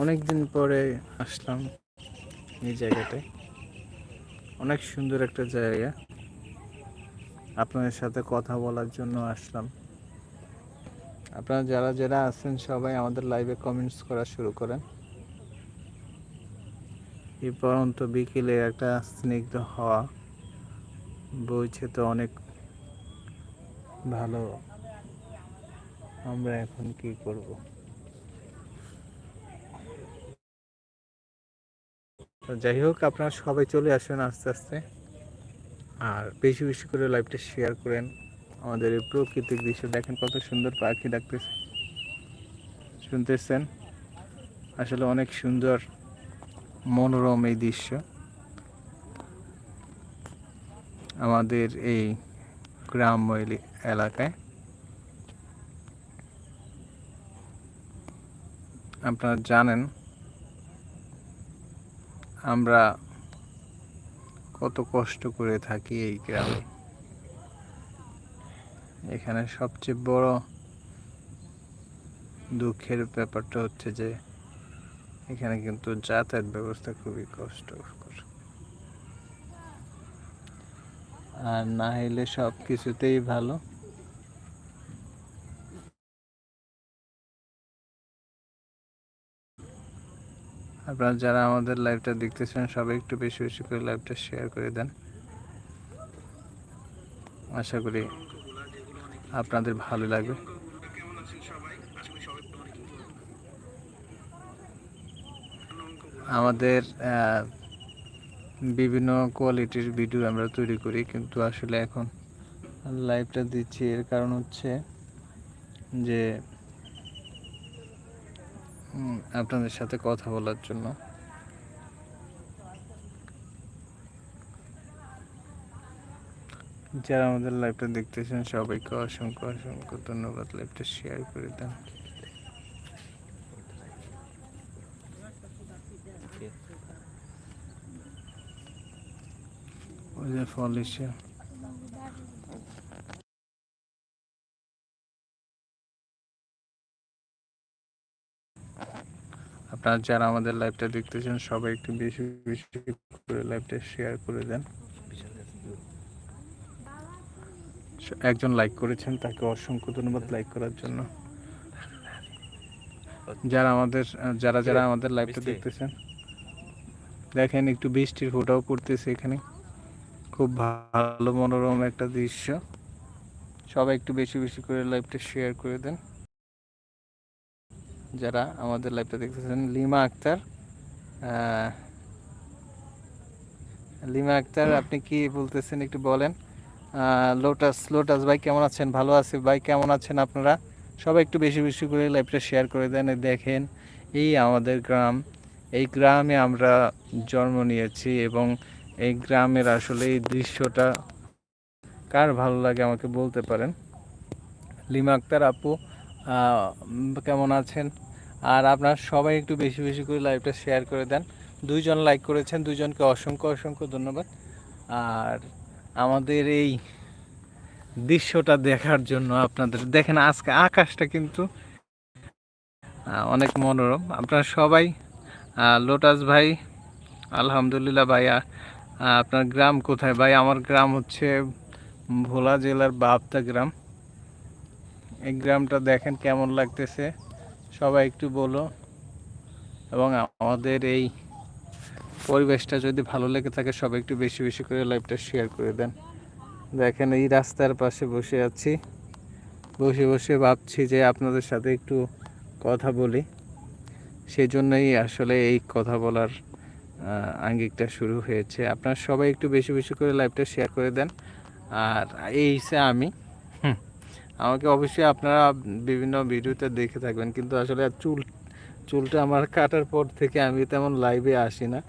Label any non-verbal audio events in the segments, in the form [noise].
অনেক দিন পরে আসলাম এই জায়গাটায় অনেক সুন্দর একটা জায়গা। আপনাদের সাথে কথা বলার জন্য আসলাম। আপনারা যারা যারা আছেন সবাই আমাদের লাইভে কমেন্টস করা শুরু করেন। এই পরন্ত বিকেলে একটা স্নিগ্ধ হওয়া বইছে তো অনেক ভালো। আমরা এখন কি করব? তো যাই হোক, আপনারা সবাই চলে আসুন আস্তে আস্তে। আর বেশি বেশি করে লাইভটা শেয়ার করেন। আমাদের এই প্রকৃতিক দৃশ্য দেখেন, কত সুন্দর পাখি ডাকতেছে। শুনতেছেন? আসলে অনেক সুন্দর, মনোরম এই দৃশ্য। আমাদের এই গ্রাম্য এলি- এলাকায়। আপনারা জানেন আমরা কত কষ্ট করে থাকি এই গ্রামে। এখানে সবচেয়ে বড় দুঃখের ব্যাপারটা হচ্ছে যে, এখানে কিন্তু যাতায়াত ব্যবস্থা খুবই কষ্টকর। আর না হইলে সব কিছুতেই ভালো। আপনারা যারা আমাদের লাইভটা দেখতেছেন, সবাই একটু বেশি বেশি করে লাইভটা শেয়ার করে দেন। আশা করি আপনাদের ভালো লাগবে। আমাদের বিভিন্ন কোয়ালিটির ভিডিও আমরা তৈরি করি, কিন্তু আসলে এখন লাইভটা দিচ্ছি এর কারণ হচ্ছে যে আপনাদের সাথে কথা বলার জন্য। যারা আমাদের লাইভটা দেখতেছেন, সবাইকে অসংখ্য অসংখ্য ধন্যবাদ লাইভটা শেয়ার করে দেন। যে ফলিশা আপনারা যারা আমাদের লাইভটা দেখতেছেন সবাই একটু বেশি বেশি করে লাইভটা শেয়ার করে দেন। একজন লাইক করেছেন তাকে অসংখ্য ধন্যবাদ লাইক করার জন্য। যারা আমাদের যারা যারা আমাদের লাইভটা দেখতেছেন দেখেন একটু বৃষ্টির ফোটাও পড়তেছে এখানে। খুব ভালো মনোরম একটা দৃশ্য। সবাই একটু বেশি বেশি করে লাইভটা শেয়ার করে দেন। যারা আমাদের লাইভটা দেখতেছেন, লিমা আক্তার লিমা আক্তার, আপনি কি বলতেছেন একটু বলেন। লোটাস লোটাস ভাই কেমন আছেন? ভালো আছি ভাই, কেমন আছেন আপনারা? সবাই একটু বেশি বেশি করে লাইভটা শেয়ার করে দেন, দেখেন, এই আমাদের গ্রাম, এই গ্রামে আমরা জন্ম নিয়েছি এবং এই গ্রামের আসলে এই দৃশ্যটা কার ভালো লাগে আমাকে বলতে পারেন? লিমা আক্তার আপু কেমন আছেন? আর আপনার সবাই একটু বেশি বেশি করে লাইভটা শেয়ার করে দেন। দুইজন লাইক করেছেন, দুইজনকে অসংখ্য অসংখ্য ধন্যবাদ। আর আমাদের এই দৃশ্যটা দেখার জন্য আপনাদের, দেখেন আজকে আকাশটা কিন্তু অনেক মনোরম। আপনারা সবাই লোটাস ভাই, আলহামদুলিল্লাহ ভাই আপনার গ্রাম কোথায়? ভাই, আমার গ্রাম হচ্ছে ভোলা জেলার বাবতা গ্রাম। এই গ্রামটা দেখেন কেমন লাগতেছে। সবাই একটু বলো। এবং আমাদের এই পরিবেশটা যদি ভালো লেগে থাকে, সবাই একটু বেশি বেশি করে লাইভটা শেয়ার করে দেন। দেখেন এই রাস্তার পাশে বসে আছি। বসে বসে ভাবছি যে আপনাদের সাথে একটু কথা বলি। সেই জন্যই আসলে এই কথা বলার আঙ্গিকটা শুরু হয়েছে। আপনারা সবাই একটু বেশি বেশি করে লাইভটা শেয়ার করে দেন। আর এই সে আমি। আমাকে অবশ্যই আপনারা বিভিন্ন ভিডিওতে দেখে থাকবেন কিন্তু আসলে চুল চুলটা আমার কাটার পর থেকে আমি তেমন লাইভে আসি না।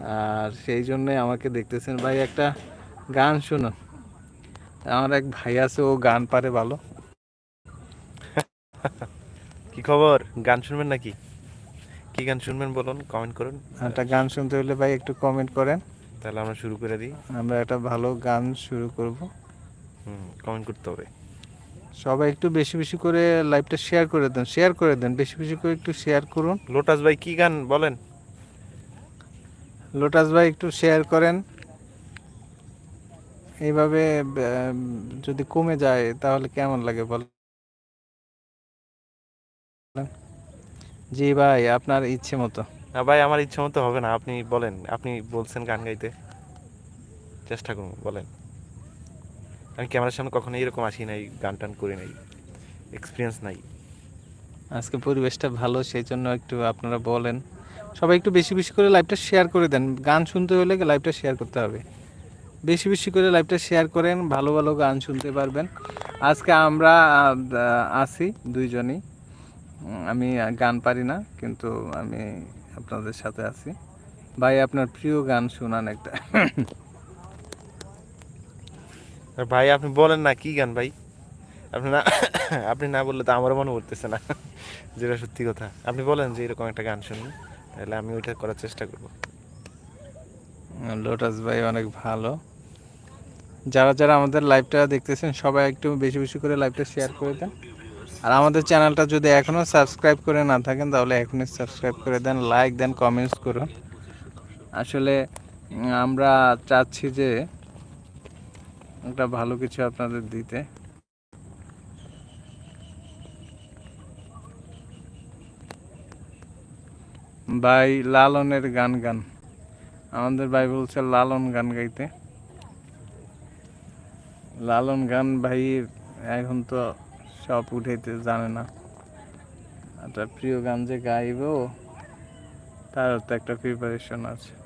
আর সেই জন্যই আমাকে দেখতেছেন। ভাই একটা গান শুনুন। আমার এক ভাই আছে ও গান পারে ভালো। [laughs] কি খবর? গান শুনবেন নাকি? কি গান শুনবেন বলুন কমেন্ট করুন। একটা গান শুনতে হলে ভাই একটু কমেন্ট করেন। তাহলে আমরা শুরু করে দিই। আমরা একটা ভালো গান শুরু করব। হুম কমেন্ট করতে হবে। সবাই একটু বেশি বেশি করে লাইভটা শেয়ার করে দেন শেয়ার করে দেন বেশি বেশি করে একটু শেয়ার করুন। লোটাস ভাই কি গান বলেন? লোটাস ভাই একটু শেয়ার করেন। এইভাবে যদি কমে যায় তাহলে কেমন লাগে বল জি ভাই আপনার ইচ্ছে মতো। না ভাই আমার ইচ্ছে মতো হবে না। আপনি বলেন আপনি বলছেন গান গাইতে। চেষ্টা করুন বলেন। আমি ক্যামেরার সামনে কখনো এরকম আসি নাই গান টান করি নাই এক্সপিরিয়েন্স নাই। আজকে পরিবেশটা ভালো, সেই জন্য একটু আপনারা বলেন। সবাই একটু বেশি বেশি করে লাইভটা শেয়ার করে দেন। গান শুনতে হলে লাইভটা শেয়ার করতে হবে। বেশি বেশি করে লাইভটা শেয়ার করেন, ভালো ভালো গান শুনতে পারবেন। আজকে আমরা আছি দুইজনই। আমি গান পারি না, কিন্তু আমি আপনাদের সাথে আছি। ভাই, আপনার প্রিয় গান শোনান একটা। ভাই, আপনি বলেন না কি গান ভাই? আপনি না আপনি না বললে তো আমারও মনে পড়তেছে না। যেটা সত্যি কথা। আপনি বলেন যে এরকম একটা গান শুনুন তাহলে আমি ওইটা করার চেষ্টা করব। লোটাস ভাই অনেক ভালো। যারা যারা আমাদের লাইভটা দেখতেছেন, সবাই একটু বেশি বেশি করে লাইভটা শেয়ার করে দেন। আর আমাদের চ্যানেলটা যদি এখনও সাবস্ক্রাইব করে না থাকেন, তাহলে এখনই সাবস্ক্রাইব করে দেন লাইক দেন কমেন্টস করুন। আসলে, আমরা চাচ্ছি যে একটা ভালো কিছু আপনাদের দিতে। ভাই লালনের গান গান। আমাদের ভাই বলছে লালন গান গাইতে। লালন গান ভাই এখন তো সব উঠাইতে জানে না। একটা প্রিয় গান যে গাইব, তার তো একটা প্রিপারেশন আছে।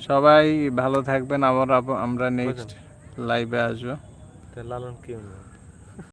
সবাই ভালো থাকবেন, আবার আব- আমরা নেক্সট লাইভে আসব। লালন কি